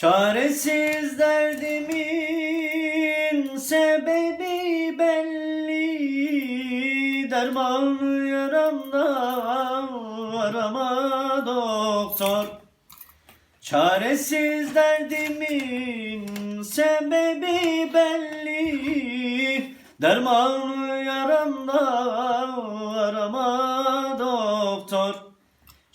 Çaresiz derdimin sebebi belli. Derman yaramda arama doktor. Çaresiz derdimin sebebi belli. Derman yaramda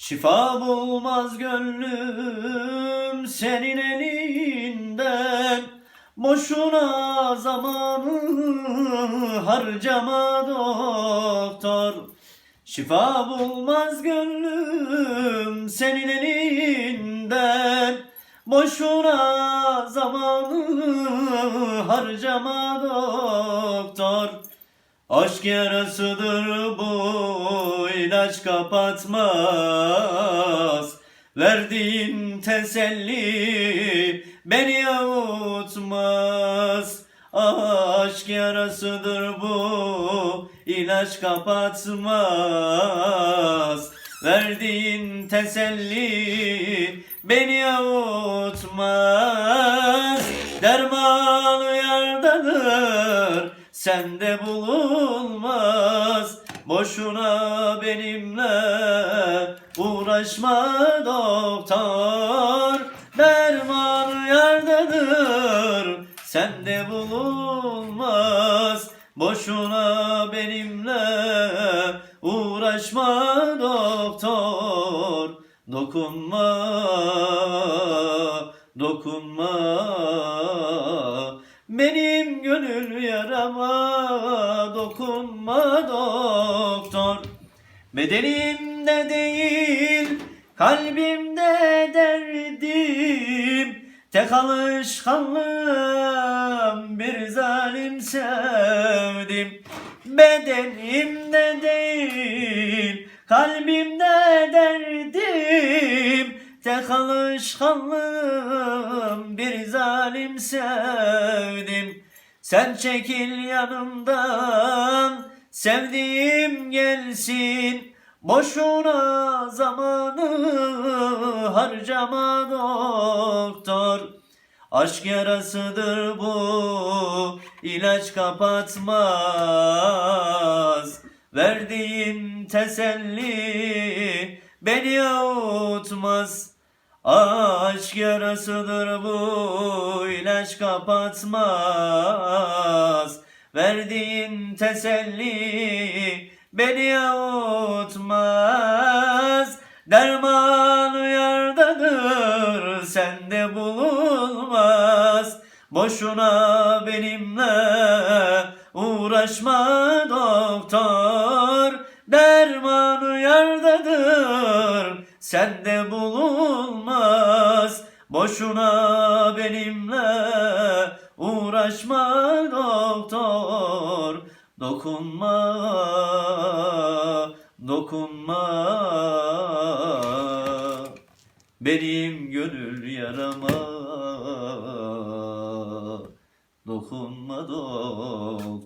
Şifa bulmaz gönlüm senin elinden. Boşuna zamanı harcama doktor. Şifa bulmaz gönlüm senin elinden. Boşuna zamanı harcama doktor. Aşk yarasıdır bu ilaç kapatmaz. Verdiğin teselli beni avutmaz. Aşk yarasıdır bu ilaç kapatmaz. Verdiğin teselli beni avutmaz. Derman yardadır sende bulunmaz Boşuna benimle uğraşma doktor. Derman yardadır sende bulunmaz. Boşuna benimle uğraşma doktor. Dokunma, dokunma Benim gönül yarama dokunma doktor. Bedenimde değil kalbimde derdim. Tek alışkanlığım bir zalim sevdim. Bedenimde değil kalbimde derdim. Tek alışkanlığım bir zalim sevdim. Sen çekil yanımdan sevdiğim gelsin. Boşuna zamanı harcama doktor. Aşk yarasıdır bu ilaç kapatmaz. Verdiğin teselli beni avutmaz Aşk yarasıdır bu ilaç kapatmaz. Verdiğin teselli beni avutmaz. Derman yardadır sende bulunmaz. Boşuna benimle uğraşma doktor sende bulunmaz Boşuna benimle uğraşma doktor. Dokunma, dokunma. Benim gönül yarama Dokunma doktor